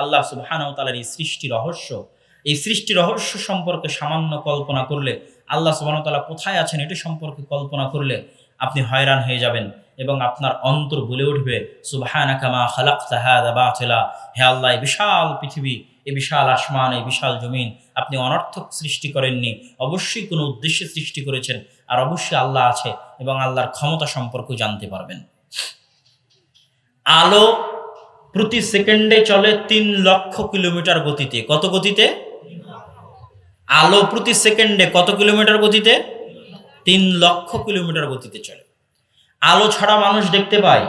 আল্লাহ সুবহান তালার এই সৃষ্টি রহস্য, এই সৃষ্টি রহস্য সম্পর্কে সামান্য কল্পনা করলে, আল্লাহ সুবহান তালা কোথায় আছেন এটা সম্পর্কে কল্পনা করলে আপনি হয়রান হয়ে যাবেন এবং আপনার অন্তর বলে উঠবে সুবহানাকামা খালাক তাহাদা বাতিলা। হে আল্লাহ বিশাল পৃথিবী, এই বিশাল আসমান, এই বিশাল জমিন আপনি অনর্থক সৃষ্টি করেননি, অবশ্যই কোনো উদ্দেশ্যে সৃষ্টি করেছেন, আর অবশ্যই আল্লাহ আছে এবং আল্লাহর ক্ষমতা সম্পর্কে জানতে পারবেন। আলো প্রতি সেকেন্ডে চলে তিন লক্ষ কিলোমিটার গতিতে। কত গতিতে? আলো প্রতি সেকেন্ডে কত কিলোমিটার গতিতে? তিন লক্ষ কিলোমিটার গতিতে চলে। আলো ছাড়া মানুষ দেখতে পায়।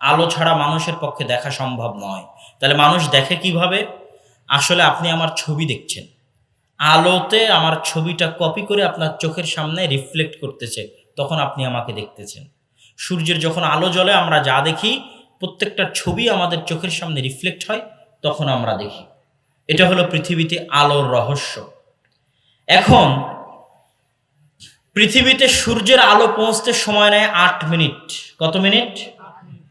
আলো ছাড়া মানুষের পক্ষে দেখা সম্ভব নয়। তাহলে মানুষ দেখে কীভাবে? আসলে আপনি আমার ছবি দেখছেন। আলোতে আমার ছবিটা কপি করে আপনার চোখের সামনে রিফ্লেক্ট করতেছে। তখন আপনি আমাকে দেখতেছেন। সূর্যের যখন আলো জ্বলে, আমরা যা দেখি প্রত্যেকটা ছবি আমাদের চোখের সামনে রিফ্লেক্ট হয়, তখন আমরা দেখি। এটা হলো পৃথিবীতে আলোর রহস্য। এখন, পৃথিবীতে সূর্যের আলো পৌঁছতে সময় নেয় আট মিনিট। কত মিনিট?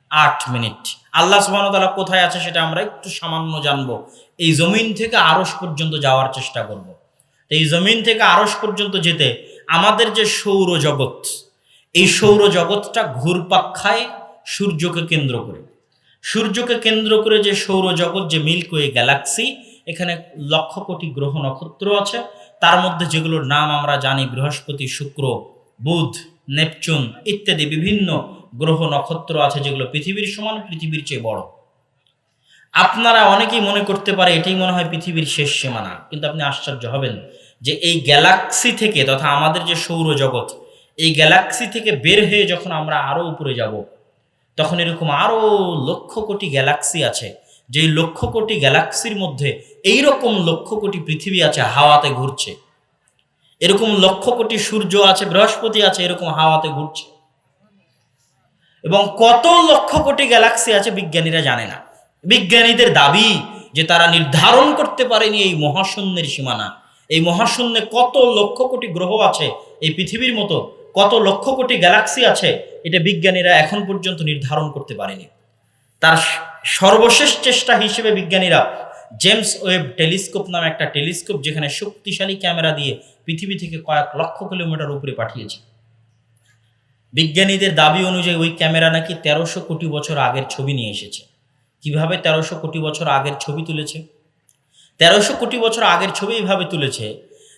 আট মিনিট। আল্লাহ সুবাহতালা কোথায় আছে সেটা আমরা একটু সামান্য জানব। এই জমিন থেকে আরস পর্যন্ত যাওয়ার চেষ্টা করব। এই জমিন থেকে আরস পর্যন্ত যেতে আমাদের যে সৌর জগৎ এই সৌরজগৎটা ঘুরপাক খায় সূর্যকে কেন্দ্র করে। সূর্যকে কেন্দ্র করে যে সৌরজগৎ, যে মিল্কওয়ে গ্যালাক্সি, এখানে লক্ষ কোটি গ্রহ নক্ষত্র আছে। তার মধ্যে যেগুলোর নাম আমরা জানি, বৃহস্পতি, শুক্র, বুধ, নেপচুন ইত্যাদি বিভিন্ন গ্রহ নক্ষত্র আছে যেগুলো পৃথিবীর সমান, পৃথিবীর চেয়ে বড়। আপনারা অনেকেই মনে করতে পারে এটাই মনে হয় পৃথিবীর শেষ সীমানা, কিন্তু আপনি আশ্চর্য হবেন যে এই গ্যালাক্সি থেকে তথা আমাদের যে সৌরজগৎ, এই গ্যালাক্সি থেকে বের হয়ে যখন আমরা আরও উপরে যাব তখন এরকম আরও লক্ষ কোটি গ্যালাক্সি আছে, যেই লক্ষ কোটি গ্যালাক্সির মধ্যে এই রকম লক্ষ কোটি পৃথিবী আছে হাওয়াতে ঘুরছে। এরকম লক্ষ কোটি সূর্য আছে, বৃহস্পতি আছে, এরকম হাওয়াতে ঘুরছে। এবং কত লক্ষ কোটি গ্যালাক্সি আছে বিজ্ঞানীরা জানে না। বিজ্ঞানীদের দাবি যে তারা নির্ধারণ করতে পারেনি এই মহাশূন্যের সীমানা। এই মহাশূন্যে কত লক্ষ কোটি গ্রহ আছে এই পৃথিবীর মতো কত লক্ষ কোটি গ্যালাক্সি আছে, এটা বিজ্ঞানীরা এখন পর্যন্ত নির্ধারণ করতে পারেনি। তার সর্বশেষ চেষ্টা হিসেবে বিজ্ঞানীরা জেমস ওয়েব টেলিস্কোপ নামে একটা টেলিস্কোপ যেখানে শক্তিশালী ক্যামেরা দিয়ে পৃথিবী থেকে কয়েক লক্ষ কিলোমিটার উপরে পাঠিয়েছে। বিজ্ঞানীদের দাবি অনুযায়ী ওই ক্যামেরা নাকি তেরোশো কোটি বছর আগের ছবি নিয়ে এসেছে। কীভাবে তেরোশো কোটি বছর আগের ছবি তুলেছে? তেরোশো কোটি বছর আগের ছবি এইভাবে তুলেছে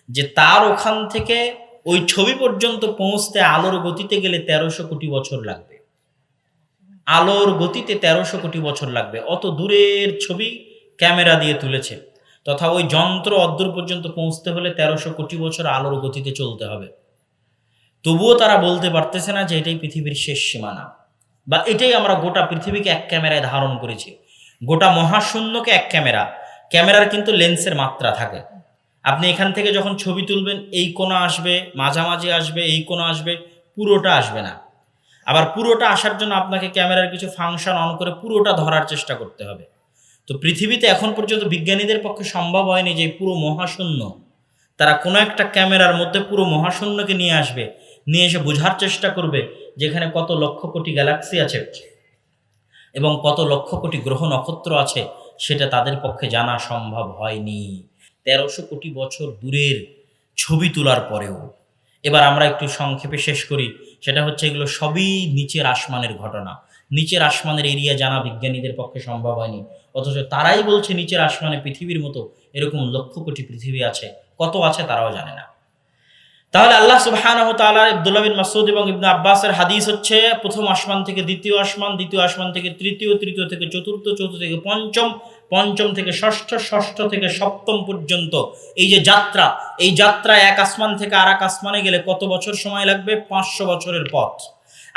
যে তার ওখান থেকে ওই ছবি পর্যন্ত পৌঁছতে আলোর গতিতে গেলে তেরোশো কোটি বছর লাগবে। আলোর গতিতে তেরোশো কোটি বছর লাগবে। অত দূরের ছবি ক্যামেরা দিয়ে তুলেছে। তথা ওই যন্ত্র অদ্দূর পর্যন্ত পৌঁছতে হলে তেরোশো কোটি বছর আলোর গতিতে চলতে হবে। তবুও তারা বলতে পারতেছে না যে এটাই পৃথিবীর শেষ সীমানা। বা এটাই আমরা গোটা পৃথিবীকে এক ক্যামেরায় ধারণ করেছি। গোটা মহাশূন্যকে এক ক্যামেরা। ক্যামেরার কিন্তু লেন্সের মাত্রা থাকে। আপনি এখান থেকে যখন ছবি তুলবেন, এই কোণা আসবে, মাঝামাঝি আসবে, এই কোণা আসবে, পুরোটা আসবে না। আবার পুরোটা আসার জন্য আপনাকে ক্যামেরার কিছু ফাংশন অন করে পুরোটা ধরার চেষ্টা করতে হবে। তো পৃথিবীতে এখন পর্যন্ত বিজ্ঞানীদের পক্ষে সম্ভব হয়নি যে পুরো মহাশূন্য, তারা কোনো একটা ক্যামেরার মধ্যে পুরো মহাশূন্যকে নিয়ে আসবে, নিয়ে এসে বোঝার চেষ্টা করবে যেখানে কত লক্ষ কোটি গ্যালাক্সি আছে এবং কত লক্ষ কোটি গ্রহ নক্ষত্র আছে, সেটা তাদের পক্ষে জানা সম্ভব হয়নি। তেরোশো কোটি বছর দূরের ছবি তোলার পরেও। এবার আমরা একটু সংক্ষেপে শেষ করি। সেটা হচ্ছে এগুলো সবই নিচের আসমানের ঘটনা। নিচের আসমানের এরিয়া জানা বিজ্ঞানীদের পক্ষে সম্ভব হয়নি। অথচ তারাই বলছে নিচের আসমানে পৃথিবীর মতো এরকম লক্ষ কোটি পৃথিবী আছে। কত আছে তারাও জানে না। তাহলে আল্লাহ তাআলা আব্দুল্লাহ বিন মাসউদ এবং ইবনে আব্বাসের হাদিস হচ্ছে, প্রথম আসমান থেকে দ্বিতীয় আসমান দ্বিতীয় আসমান থেকে তৃতীয় তৃতীয় থেকে চতুর্থ চতুর্থ থেকে পঞ্চম পঞ্চম থেকে ষষ্ঠ ষষ্ঠ থেকে সপ্তম পর্যন্ত। এই যে যাত্রা, এই যাত্রা এক আসমান থেকে আর এক আসমানে গেলে কত বছর সময় লাগবে? পাঁচশো বছরের পথ।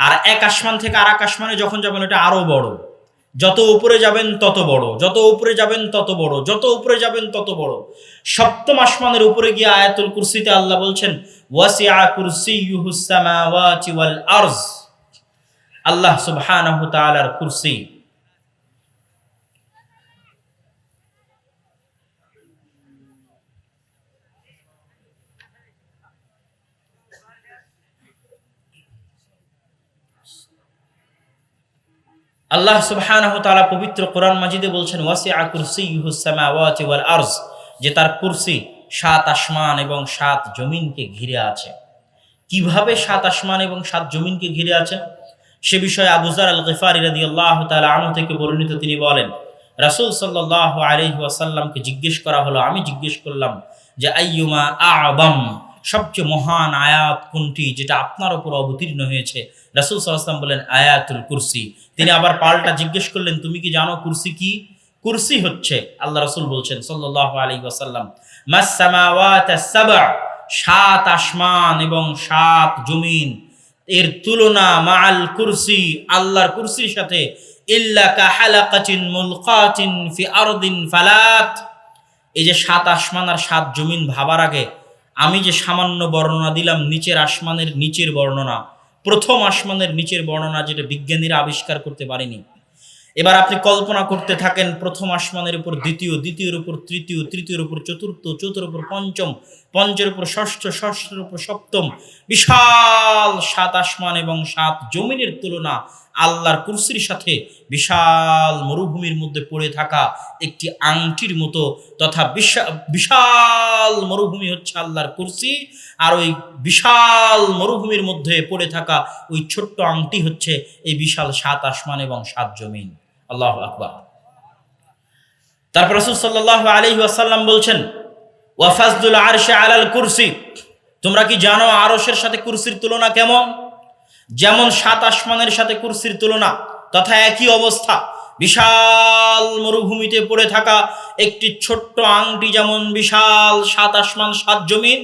আর এক আসমান থেকে আর এক আসমানে যখন যাবেন, ওটা আরও বড়। যত উপরে যাবেন তত বড়, যত উপরে যাবেন তত বড়, যত উপরে যাবেন তত বড়। সপ্তম আসমানের উপরে গিয়ে আয়াতুল কুরসিতে আল্লাহ বলছেন, ওয়াসিআ কুরসিয়ুহুস সামাওয়াতি ওয়াল আরজ। আল্লাহ সুবহানাহু তাআলার কুরসি। আল্লাহ সুবহানাহু তাআলা পবিত্র কোরআন মাজিদে বলছেন, ওয়াসিআ কুরসিয়ুহুস সামাওয়াতি ওয়াল আরজ যে তার কুরসি সাত আসমান এবং সাত জমিনকে ঘিরে আছে। কীভাবে সাত আসমান এবং সাত জমিনকে ঘিরে আছে? সে বিষয়ে আবুজার আল গিফারি রাদিয়াল্লাহু তাআলা আনহু থেকে বর্ণিত তিনি বলেন, রাসূল সাল্লাল্লাহু আলাইহি ওয়াসাল্লামকে জিজ্ঞেস করা হলো, আমি জিজ্ঞেস করলাম যে, আইয়ুমা আ'বাম? সবচেয়ে মহান আয়াত কোনটি যেটা আপনার উপর অবতীর্ণ হয়েছে? রাসূল ওয়াসাল্লাম বলেন, আয়াতুল কুরসি। তিনি আবার পাল্টা জিজ্ঞেস করলেন, তুমি কি জানো কুরসি কি? কুরসি হচ্ছে, আল্লাহ রাসূল বলছেন সাল্লাল্লাহু আলাইহি ওয়াসাল্লাম সাত আসমান এবং সাত জমিন। এর তুলনা মাআল কুরসি, আল্লাহর কুরসির সাথে এই যে সাত আসমান আর সাত জমিন ভাবার আগে আমি যে সামান্য বর্ণনা দিলাম, নিচের আসমানের নিচের বর্ণনা, প্রথম আসমানের নিচের বর্ণনা যেটা বিজ্ঞানীরা আবিষ্কার করতে পারেনি। এবার আপনি কল্পনা করতে থাকেন, প্রথম আসমানের উপর দ্বিতীয়, দ্বিতীয়ের উপর তৃতীয়, তৃতীয়ের উপর চতুর্থ চতুর্থ উপর পঞ্চম পঞ্চের উপর ষষ্ঠ, ষষ্ঠের উপর সপ্তম, বিশাল সাত আসমান এবং সাত জমিনের তুলনা আল্লাহর কুরসির সাথে বিশাল মরুভূমির মধ্যে পড়ে থাকা একটি আংটির মতো তথা বিশা- বিশাল মরুভূমি হচ্ছে আল্লাহর কুরসি আর ওই বিশাল মরুভূমির মধ্যে পড়ে থাকা ওই ছোট্ট আংটি হচ্ছে এই বিশাল সাত আসমান এবং সাত জমিন। আল্লাহ আকবার। তারপর রসুল সাল্লাহ আলহি আসাল্লাম বলছেন ওয়াফাজদুল আরশে আলাল কুরসি। তোমরা কি জানো আরশের সাথে কুরসির তুলনা কেমন? যেমন সাত আসমানের সাথে কুরসির তুলনা, তথা একই অবস্থা। বিশাল মরুভূমিতে পড়ে থাকা একটি ছোট্ট আংটি যেমন বিশাল সাত আসমান, সাত জমিন,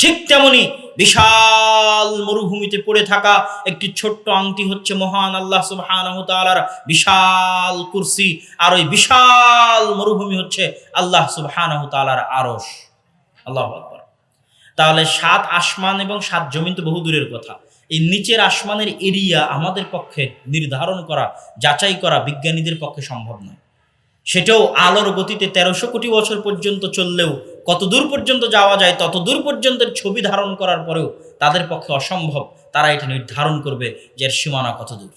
ঠিক তেমনি বিশাল মরুভূমিতে পড়ে থাকা একটি ছোট্ট আংটি হচ্ছে মহান আল্লাহ সুবহানাহু তাআলার বিশাল কুরসি। আর ওই বিশাল মরুভূমি হচ্ছে আল্লাহ সুবহানাহু তাআলার আরশ। আল্লাহু আকবার। তাহলে সাত আসমান এবং সাত জমিন তো বহু দূরের কথা। এই নিচের আসমানের এরিয়া আমাদের পক্ষে নির্ধারণ করা, যাচাই করা বিজ্ঞানীদের পক্ষে সম্ভব নয়। সেটাও আলোর গতিতে তেরোশো কোটি বছর পর্যন্ত চললেও কত দূর পর্যন্ত যাওয়া যায়, তত দূর পর্যন্ত ছবি ধারণ করার পরেও তাদের পক্ষে অসম্ভব। তারা এটা নির্ধারণ করবে যে এর সীমানা কত দূর।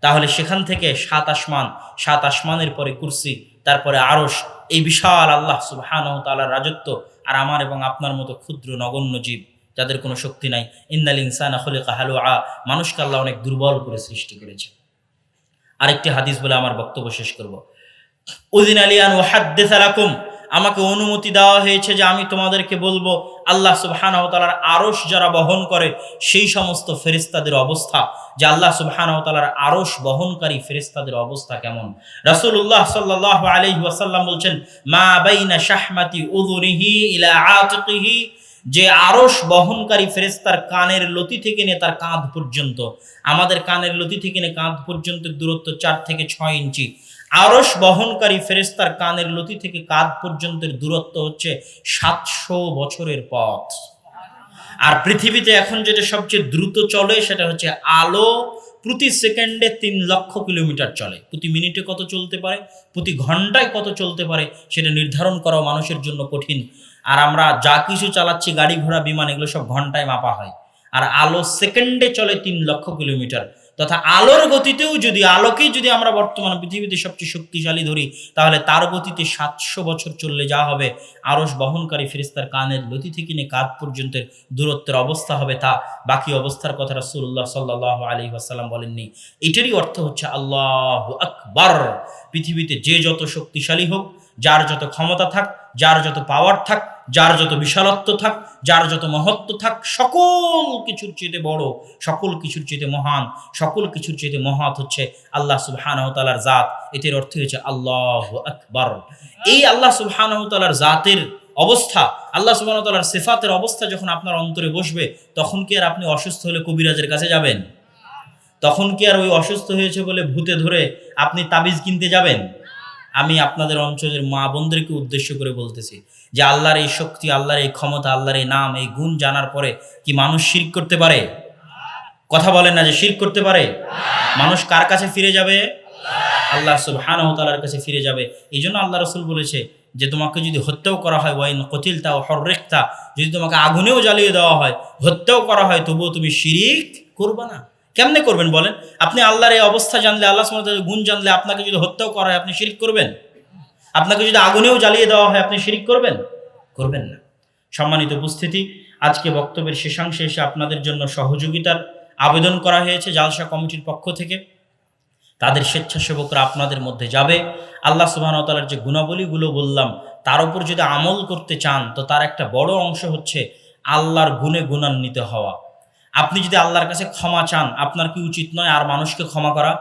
তাহলে সেখান থেকে সাত আসমান, সাত আসমানের পরে কুরসি তারপরে আরস এই বিশাল আল্লাহ সুবাহান তালার রাজত্ব আর আমার এবং আপনার মতো ক্ষুদ্র নগণ্য জীব, যাদের কোনো শক্তি নাই। ইন্নাল ইনসানা কাহালু আ মানুষকে আল্লাহ অনেক দুর্বল করে সৃষ্টি করেছে। আরেকটি হাদিস বলে আমার বক্তব্য শেষ করব। উদিন আলিয়ান ও হাদ্দেস আলাকুম আমাকে অনুমতি দেওয়া হয়েছে যে আমি তোমাদেরকে বলব, আল্লাহ সুবহানাহু আরস যারা বহন করে, সেই সমস্ত ফেরিস্তাদের অবস্থা। যে আল্লাহ সুবহানাহু আরস বহনকারী ফেরিস্তাদের অবস্থা কেমন? রাসূলুল্লাহ সাল্লাহ আলহি ওয়াসাল্লাম বলছেন, মা বাইনা শাহমাতি উদুরিহি ইলা আতিকিহি যে আরশ বহনকারী ফেরেস্তার কানের লতি থেকে নিয়ে তার কাঁধ পর্যন্ত, আমাদের কানের লতি থেকে নিয়ে কাঁধ পর্যন্ত দূরত্ব চার থেকে ছয় ইঞ্চি। আরশ বহনকারী ফেরেস্তার কানের লতি থেকে কাঁধ পর্যন্তের দূরত্ব হচ্ছে সাতশো বছরের পথ। আর পৃথিবীতে এখন যেটা সবচেয়ে দ্রুত চলে সেটা হচ্ছে আলো প্রতি সেকেন্ডে তিন লক্ষ কিলোমিটার চলে। প্রতি মিনিটে কত চলতে পারে? প্রতি ঘন্টায় কত চলতে পারে? সেটা নির্ধারণ করা মানুষের জন্য কঠিন। আর আমরা যা কিছু চালাচ্ছি, গাড়ি ঘোড়া, বিমান, এগুলো সব ঘন্টায় মাপা হয়। আর আলো সেকেন্ডে চলে তিন লক্ষ কিলোমিটার। তথা আলোর গতিতেও যদি, আলোকেই যদি আমরা বর্তমান পৃথিবীতে সবচেয়ে শক্তিশালী ধরি, তাহলে তার গতিতে সাতশো বছর চললে যা হবে আরস বহনকারী ফেরিস্তার কানের লতি থেকে নিয়ে কাঁধ পর্যন্তের দূরত্বের অবস্থা হবে তা। বাকি অবস্থার কথা রাসূলুল্লাহ সাল্লাহ আলী আসাল্লাম বলেননি। এটারই অর্থ হচ্ছে আল্লাহ আকবার। পৃথিবীতে যে যত শক্তিশালী হোক, যার যত ক্ষমতা থাক যার যত পাওয়ার থাক, যার যত বিশালত্ব থাক, যার যত মহত্ব থাক, সকল কিছুর চেয়ে বড়, সকল কিছুর চেয়ে মহান, সকল কিছুর চেয়ে মহাত হচ্ছে আল্লাহ সুবহানাহু তাআলার জাত। এটির অর্থ হচ্ছে আল্লাহ আকবার। এই আল্লাহ সুবহানাহু তাআলার জাতের অবস্থা, আল্লাহ সুবহানাহু তাআলার সিফাতের অবস্থা যখন আপনার অন্তরে বসবে, তখন কি আর আপনি অসুস্থ হলে কবিরাজের কাছে যাবেন? তখন কি আর ওই অসুস্থ হয়েছে বলে ভূতে ধরে আপনি তাবিজ কিনতে যাবেন? আমি আপনাদের অঞ্চলের মা বোনদেরকে উদ্দেশ্য করে বলতেছি যে আল্লাহর এই শক্তি, আল্লাহর এই ক্ষমতা, আল্লাহর এই নাম, এই গুণ জানার পরে কি মানুষ শির করতে পারে? কথা বলেন না যে শির করতে পারে? মানুষ কার কাছে ফিরে যাবে? আল্লাহ সুবহানাহু তাআলার কাছে ফিরে যাবে। এই জন্য আল্লাহ রসুল বলেছে যে তোমাকে যদি হত্যাও করা হয়, ওয়াইন কতিলতা ও হররেকতা, যদি তোমাকে আগুনেও জ্বালিয়ে দেওয়া হয়, হত্যাও করা হয়, তবুও তুমি শিরিক করবে না। কেমনে করবেন বলেন? আপনি আল্লাহর এই অবস্থা জানলে, আল্লাহ সুবহানাহু গুণ জানলে আপনাকে যদি হত্যাও করা হয়, আপনি শিরিক করবেন? আপনাকে যদি আগুনেও জ্বালিয়ে দেওয়া হয়, আপনি শিরিক করবেন? করবেন না। সম্মানিত উপস্থিতি, আজকে বক্তব্যের শেষাংশে এসে আপনাদের জন্য সহযোগিতার আবেদন করা হয়েছে জালসা কমিটির পক্ষ থেকে। তাদের স্বেচ্ছাসেবকরা আপনাদের মধ্যে যাবে। আল্লাহ সুবাহতালার যে গুণাবলীগুলো বললাম, তার উপর যদি আমল করতে চান, তো তার একটা বড় অংশ হচ্ছে আল্লাহর গুণে গুণান্বিত হওয়া। আপনি যদি আল্লাহর কাছে ক্ষমা চান, আপনার কি উচিত নয় আর মানুষকে ক্ষমা করা?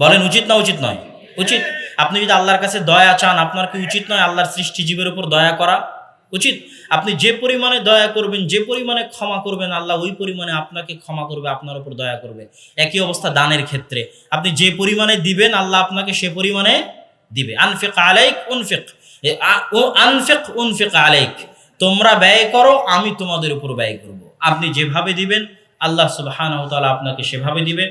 বলেন, উচিত না উচিত নয়? উচিত। আপনি যদি আল্লাহর কাছে দয়া চান, আপনার কি উচিত নয় আল্লাহর সৃষ্টিজীবের উপর দয়া করা? উচিত। আপনি যে পরিমাণে দয়া করবেন, যে পরিমাণে ক্ষমা করবেন, আল্লাহ ওই পরিমাণে আপনাকে ক্ষমা করবে, আপনার উপর দয়া করবে। একই অবস্থা দানের ক্ষেত্রে। আপনি যে পরিমাণে দিবেন, আল্লাহ আপনাকে সে পরিমাণে দিবে। আনফিক আলাইক, উনফিক। ও আনফিক, উনফিক আলাইক। তোমরা ব্যয় করো, আমি তোমাদের উপর ব্যয় করব। আপনি যেভাবে দিবেন আল্লাহ সুবহানাহু ওয়া আপনাকে সেভাবে দিবে।